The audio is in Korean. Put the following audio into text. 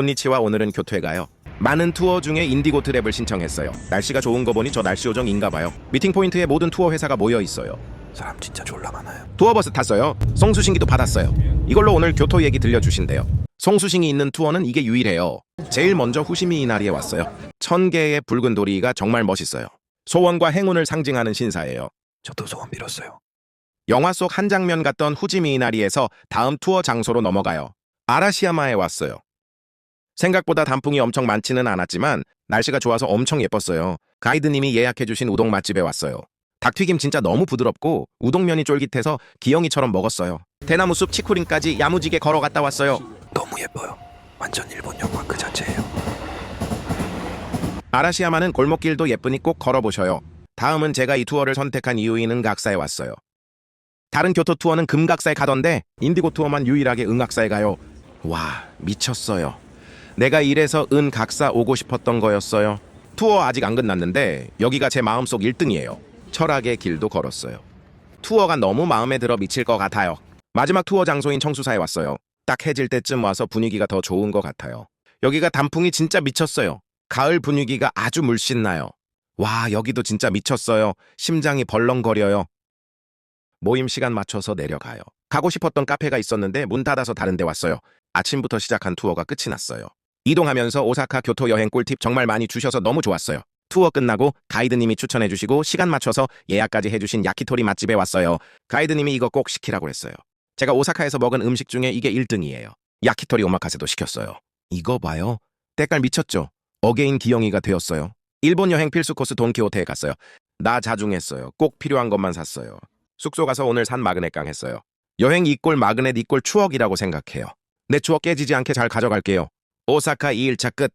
곤니치와 오늘은 교토에 가요. 많은 투어 중에 인디고 트랩을 신청했어요. 날씨가 좋은 거 보니 저 날씨 요정인가 봐요. 미팅 포인트에 모든 투어 회사가 모여 있어요. 사람 진짜 졸라 많아요. 투어버스 탔어요. 송수신기도 받았어요. 이걸로 오늘 교토 얘기 들려주신대요. 송수신이 있는 투어는 이게 유일해요. 제일 먼저 후시미 이나리에 왔어요. 천 개의 붉은 도리가 정말 멋있어요. 소원과 행운을 상징하는 신사예요. 저도 소원 빌었어요. 영화 속 한 장면 같던 후지미 이나리에서 다음 투어 장소로 넘어가요. 아라시야마에 왔어요. 생각보다 단풍이 엄청 많지는 않았지만 날씨가 좋아서 엄청 예뻤어요. 가이드님이 예약해주신 우동 맛집에 왔어요. 닭튀김 진짜 너무 부드럽고 우동면이 쫄깃해서 기영이처럼 먹었어요. 대나무 숲 치쿠린까지 야무지게 걸어갔다 왔어요. 너무 예뻐요. 완전 일본 영화 그 자체예요. 아라시야마는 골목길도 예쁘니 꼭 걸어보셔요. 다음은 제가 이 투어를 선택한 이유인 은 각사에 왔어요. 다른 교토 투어는 금각사에 가던데 인디고 투어만 유일하게 은각사에 가요. 와 미쳤어요. 내가 이래서 은 각사 오고 싶었던 거였어요. 투어 아직 안 끝났는데 여기가 제 마음속 1등이에요. 철학의 길도 걸었어요. 투어가 너무 마음에 들어 미칠 것 같아요. 마지막 투어 장소인 청수사에 왔어요. 딱 해질 때쯤 와서 분위기가 더 좋은 것 같아요. 여기가 단풍이 진짜 미쳤어요. 가을 분위기가 아주 물씬 나요. 와, 여기도 진짜 미쳤어요. 심장이 벌렁거려요. 모임 시간 맞춰서 내려가요. 가고 싶었던 카페가 있었는데 문 닫아서 다른 데 왔어요. 아침부터 시작한 투어가 끝이 났어요. 이동하면서 오사카 교토 여행 꿀팁 정말 많이 주셔서 너무 좋았어요. 투어 끝나고 가이드님이 추천해 주시고 시간 맞춰서 예약까지 해주신 야키토리 맛집에 왔어요. 가이드님이 이거 꼭 시키라고 했어요. 제가 오사카에서 먹은 음식 중에 이게 1등이에요. 야키토리 오마카세도 시켰어요. 이거 봐요. 때깔 미쳤죠? 어게인 기영이가 되었어요. 일본 여행 필수 코스 돈키호테에 갔어요. 나 자중했어요. 꼭 필요한 것만 샀어요. 숙소 가서 오늘 산 마그넷강 했어요. 여행 이꼴 마그넷 이꼴 추억이라고 생각해요. 내 추억 깨지지 않게 잘 가져갈게요. 오사카 2일차 끝.